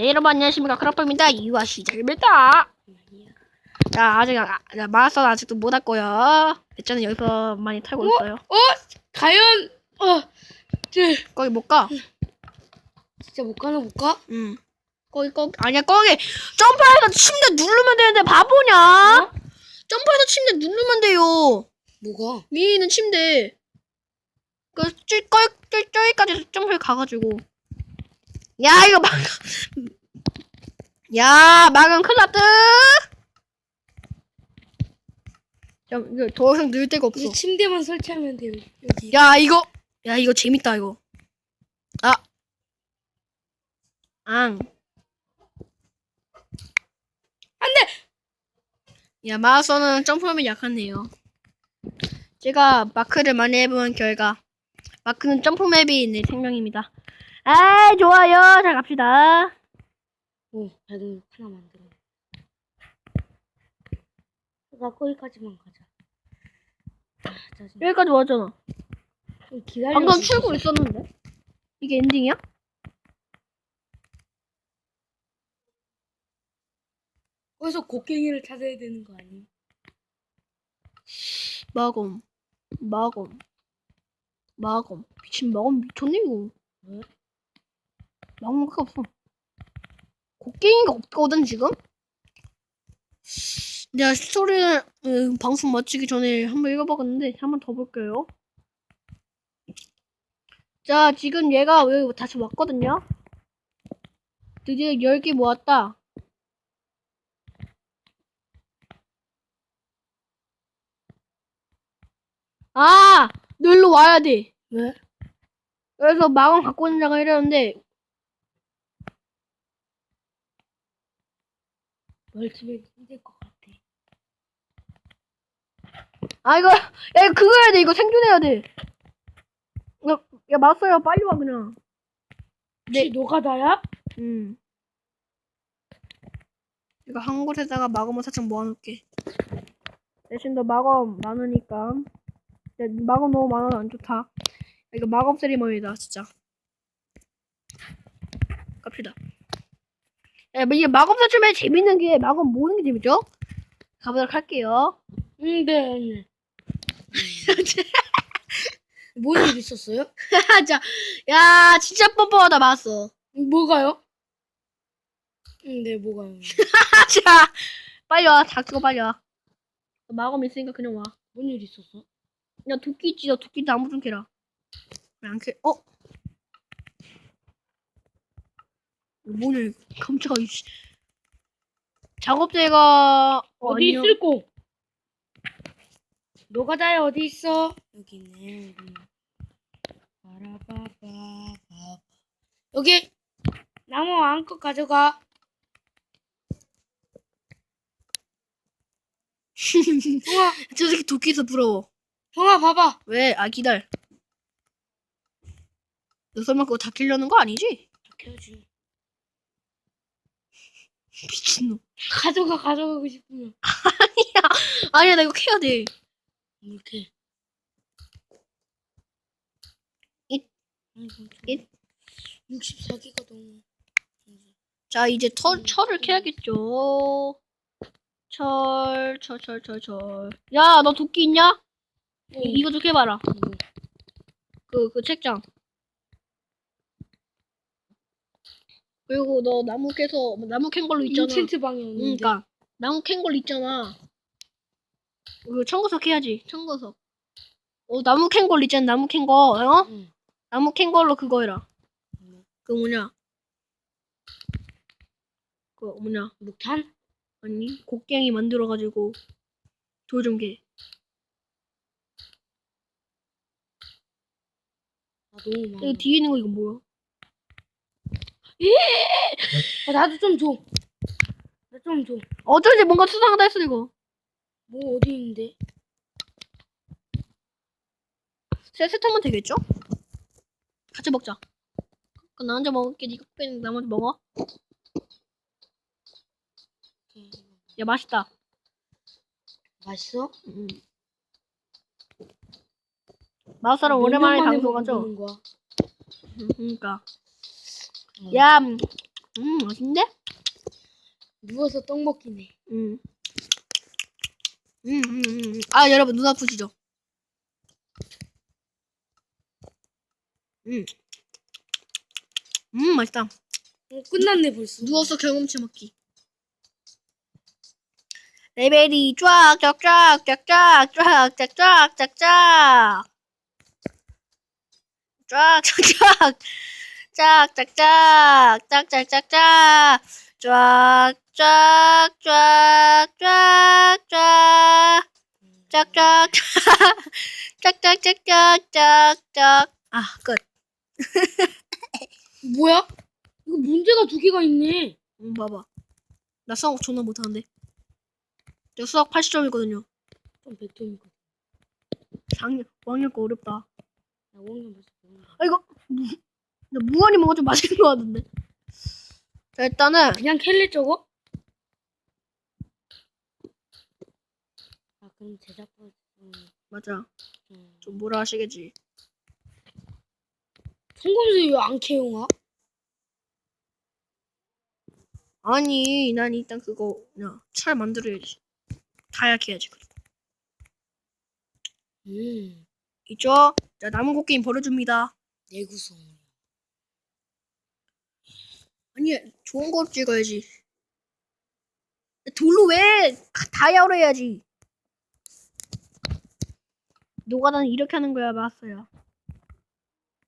네, 여러분 안녕하십니까 크라퍼입니다. 이와 시작입니다. 자, 아직 아, 아, 마라톤 아직도 못 왔고요. 저는 여기서 많이 타고 있어요. 어? 과연 어, 저, 거기 못 가. 진짜 못 가나 못 가? 응. 거기 거기 아니야 거기 점프해서 침대 누르면 되는데 바보냐? 어? 점프해서 침대 누르면 돼요. 뭐가? 있는 침대. 그 쭈, 꺼, 쭈, 저기까지 점프해 가가지고. 야 이거 막. 야 막은 큰일 났다. 야 이거 더 이상 늘 데가 없어. 이제 침대만 설치하면 돼요 여기. 야 이거 야 이거 재밌다 이거. 아. 앙. 안돼. 야 마우스는 점프하면 약하네요. 제가 마크를 많이 해본 결과 마크는 점프 맵이 내 생명입니다. 아 좋아요. 자 갑시다. 오 작은 하나 만들어. 나 거기까지만 가자. 아, 짜증. 여기까지 왔잖아. 좀 기다려. 방금 출구 있었는데. 이게 엔딩이야? 거기서 곡괭이를 찾아야 되는 거 아니? 마검, 마검, 마검. 미친 마검 미쳤네 이거. 왜? 마검밖에 없어. 곡괭이가 없거든 지금. 내가 스토리를 음, 방송 마치기 전에 한번 읽어봤는데 한 번 더 볼게요. 자 지금 얘가 왜 다시 왔거든요. 드디어 10개 모았다. 아! 놀러 와야 돼. 왜? 그래서 마검 갖고 있는 자가 이러는데 멀티면 힘들 것 같아. 아 이거 야 이거 그거 해야 돼 이거 생존해야 돼. 야, 야 맞어요 빨리 와 그냥. 혹시 노가다야? 음. 이거 한 곳에다가 마검을 살짝 모아놓을게. 대신 너 마검 많으니까. 야 마검 너무 많아서 안 좋다. 야, 이거 마검 세리머니다 진짜. 갑시다. 야 이게 마검 설치면 재밌는 게 마검 모으는 게 재밌죠? 가보도록 할게요. 응, 네. 네. 뭔 일 있었어요? 자, 야, 진짜 뻔뻔하다, 맞았어. 뭐가요? 응, 네, 뭐가요? 자, 빨리 와, 닥치고 빨리 와. 마검 있으니까 그냥 와. 뭔 일 있었어? 야, 도끼 있지, 너 도끼 나무 좀 캐라. 왜안 캐, 어? 이거. 깜짝아, 이씨. 작업대가, 어디 안녕. 있을꼬? 노가다에 어디 있어? 여기 있네. 여기. 바라바바바. 여기 나무 안고 가져가. 형아, 저 새끼 도끼 있어, 부러워. 형아 봐봐. 왜? 아, 기다려. 너 설마 그거 다 키려는 거 아니지? 켜지. 미친놈. 가져가 가져가고 싶으면 아니야, 나 이거 캐야 돼. 이렇게. 잇. 아이고, 좀 잇. 64기가 너무. 자, 이제 털, 철을 캐야겠죠. 철, 철, 철, 철, 철. 야, 너 도끼 있냐? 응. 이, 이거 좀 캐봐라. 이거. 그, 그 책장. 그리고 너 나무 캐서, 나무 캔 걸로 있잖아. 인챈트 방이었는데. 그니까, 나무 캔 걸로 있잖아. 그 청구석 해야지, 청구석. 어, 나무 캔 걸로 있잖아, 나무 캔 거, 어? 응. 나무 캔 걸로 그거 해라. 뭐, 그 뭐냐. 그 뭐냐. 목탄? 아니 곡괭이 만들어가지고 돌좀 개. 아 너무 많아. 여기 뒤에 있는 거 이거 뭐야? 아, 나도 좀 줘. 나 좀 줘. 어쩐지 뭔가 수상하다 했어 이거. 뭐 어디 있는데? 세 세트면 되겠죠? 같이 먹자. 그럼 나 혼자 먹을게. 니가 곡괭이 나머지 먹어. 야 맛있다. 맛있어? 음. 마우스랑 오랜만에 방송하죠. 그러니까. 어. 야, 음, 음, 맛있는데? 누워서 떡 먹기네. 음. 음, 음, 음, 음. 아, 여러분, 눈 아프시죠? 음. 음, 맛있다. 어, 끝났네 벌써. 누워서 경험치 먹기. 레벨이 쫙, 쫙, 쫙, 쫙, 쫙, 쫙, 쫙, 쫙, 쫙, 쫙. 쫙, 쫙, 쫙. 쫙, 쫙, 쫙. 쫙, 쫙, 쫙, 쫙. 쫙, 쫙, 쫙, 쫙, 쫙. 쫙, 쫙, 쫙. 쫙, 쫙, 쫙, 쫙, 쫙, 쫙. 아, 끝. 뭐야? 이거 문제가 두 개가 있네. 응, 봐봐. 나 수학 존나 못하는데. 저 수학 80점이거든요. 좀 100점이거든. 4학년, 5학년 거 어렵다. 나 5학년 벌써. 아, 이거, 무, 나 무한히 뭔가 좀 맛있는 거 같은데. 자, 일단은, 그냥 캘리 적어? 아 그럼 제작부 음, 맞아. 음. 좀 뭐라 하시겠지. 송금수 왜안 캐용아? 아니, 난 일단 그거, 그냥, 철 만들어야지. 다 약해야지. 그리고. 음 있죠? 자, 나무 곡괭이 버려줍니다. 내구성. 아니, 좋은 거 찍어야지. 돌로 왜 다이아로 해야지. 노가다는 이렇게 하는 거야, 맞어요.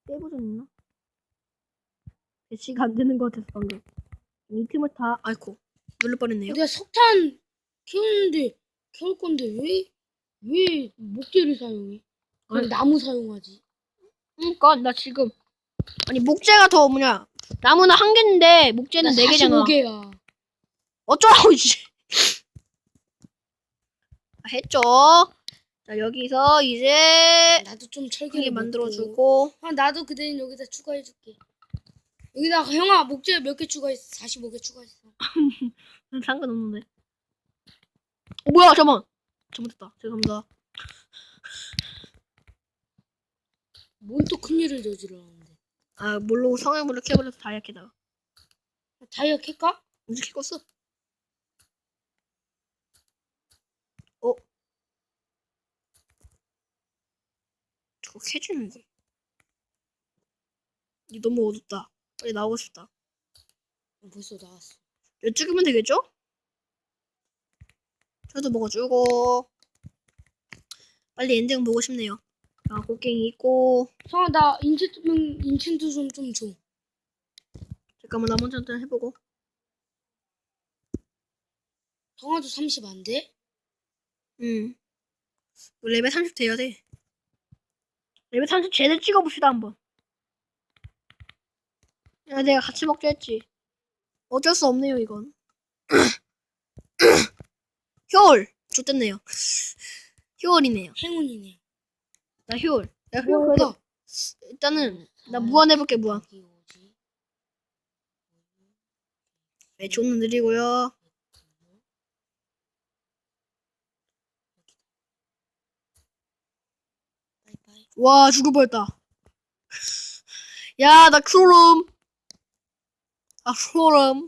떼보전 있나? 배치가 안 되는 것 같아서 방금. 이 틈을 다, 아이고, 눌러 뻔했네요. 내가 석탄 캐우는데 캐올 건데 왜 왜 목재를 사용해? 아니. 나무 사용하지. 그니까, 나 지금. 아니, 목재가 더 뭐냐. 나무는 한 개인데, 목재는 네 개잖아. 45개야. 어쩌라고, 이제. 아, 했죠. 자, 여기서 이제, 나도 좀 크게 철기를 만들어주고. 아 나도 그대는 여기다 추가해줄게. 여기다 형아 목재 몇 개 추가했어? 45개 추가했어. 상관없는데. 어, 뭐야, 잠깐만. 잘못했다. 죄송합니다. 뭔 또 큰일을 저질러는데. 아, 뭘로 성형물을 캐버려서. 다이아 캘까? 이제 캐었어. 어? 저거 캐주는 게. 이 너무 어둡다. 빨리 나오고 싶다. 벌써 나왔어. 이쪽이면 되겠죠? 저도 먹어주고. 빨리 엔딩 보고 싶네요. 아, 있고. 형아 나 인챈트 인챈트 좀 좀 줘. 잠깐만, 나 먼저 일단 해보고. 형아도 30 안 돼? 응. 레벨 30 돼야 돼. 레벨 30 제대로 찍어봅시다, 한번. 야, 내가 같이 먹자 했지. 어쩔 수 없네요, 이건. 효월! 좋댔네요. 효월이네요. 행운이네. 나 효월. 야, 효월. 그래도 뭐야? 일단은, 나 무한 해볼게, 무한. 네, 존나 느리고요. 와, 죽을 뻔했다. 야, 나 크롬. 아, 크롬.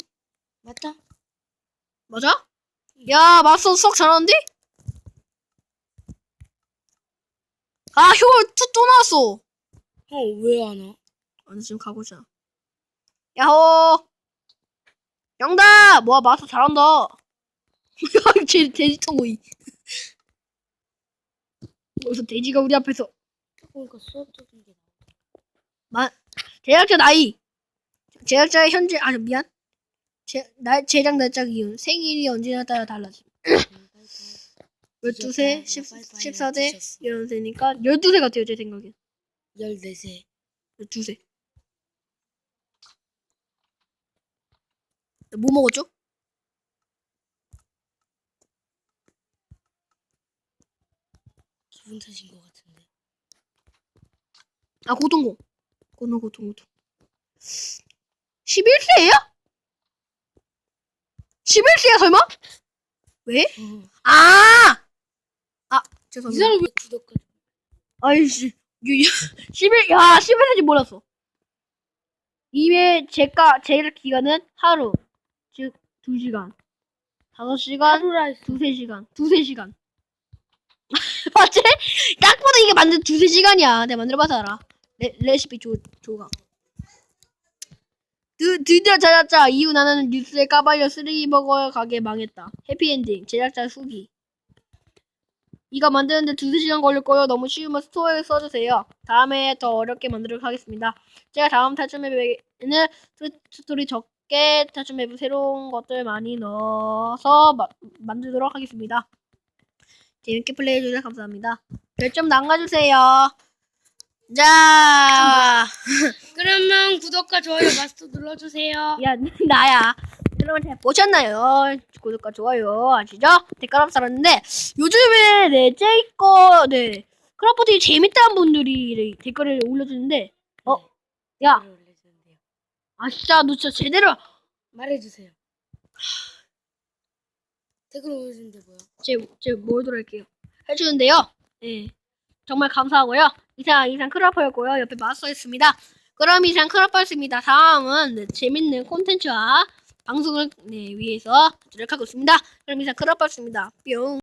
맞다? 맞아? 야, 맞서 수학 잘하는데? 아, 효월 2또 나왔어. 형왜 안 와? 아, 나 지금 가고 있잖아. 야호! 영다! 뭐야, 마스터 잘한다. 야, 제 돼지 토보이. 여기서 돼지가 우리 앞에서. 보니까 수업적인 게 마, 제작자 나이. 제작자의 현재, 아니, 미안. 제, 나, 제작 날짜 기준. 생일이 언제나 따라 달라짐. 나와. 12세, 10, 14세, 이런 세니까 12세 같아요, 제 생각엔. 14세. 12세. 뭐 먹었죠? 기분 탓인 것 같은데. 아, 고등고. 고등, 고등, 고등. 11세예요? 11세야, 설마? 왜? 어. 아! 아, 이 죄송합니다. 사람 왜 구독하지? 아이씨. 11, 야, 11세인지 몰랐어. 이외 제가 제일 기간은 하루 즉 2시간 5시간 하루라이스. 두세 시간, 두세 시간. 맞지? 딱 봐도 이게 만든 두세 시간이야. 내가 만들어봐서 알아. 레, 레시피 조, 조각. 드, 드디어 찾았자. 이후 나는 뉴스에 까발려 쓰레기 버거 가게 망했다. 해피엔딩. 제작자 후기. 이거 만드는데 두세 시간 걸릴 거예요. 너무 쉬우면 스토어에 써주세요. 다음에 더 어렵게 만들도록 하겠습니다. 제가 다음 탈출 맵에는 스- 스토리 적게 탈출 맵 새로운 것들 많이 넣어서 마, 만들도록 하겠습니다. 재밌게 플레이해주셔서 감사합니다. 별점 남겨주세요. 자, 그러면 구독과 좋아요 마스터 눌러주세요. 야, 나야. 여러분 잘 보셨나요? 구독과 좋아요 아시죠? 댓글 한번 달았는데 요즘에 네, 제이거 네 크라프트 재밌다는 분들이 네, 댓글을 올려주는데 어? 야, 댓글을 올려주는데요. 아 진짜 너 진짜 제대로 말해주세요. 댓글 올려주는데 뭐야? 제제 뭐더라 할게요. 해주는데요. 네, 정말 감사하고요. 이상 이상 크라퍼였고요. 옆에 마스터였습니다. 그럼 이상 크라퍼였습니다. 다음은 네, 재밌는 콘텐츠와 방송을 네, 위해서 노력하고 있습니다. 그럼 이상 크라퍼였습니다. 뿅.